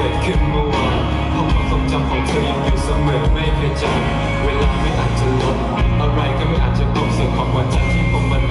กิดขึ้นเมื่อวานเพราะความทรงจำของเธอยังอยู่เสมอไม่เคยจางเวลาไม่อาจจะลบอะไรก็ไม่อาจจะกลบสียงของวันจันทร์ที่ผมมัน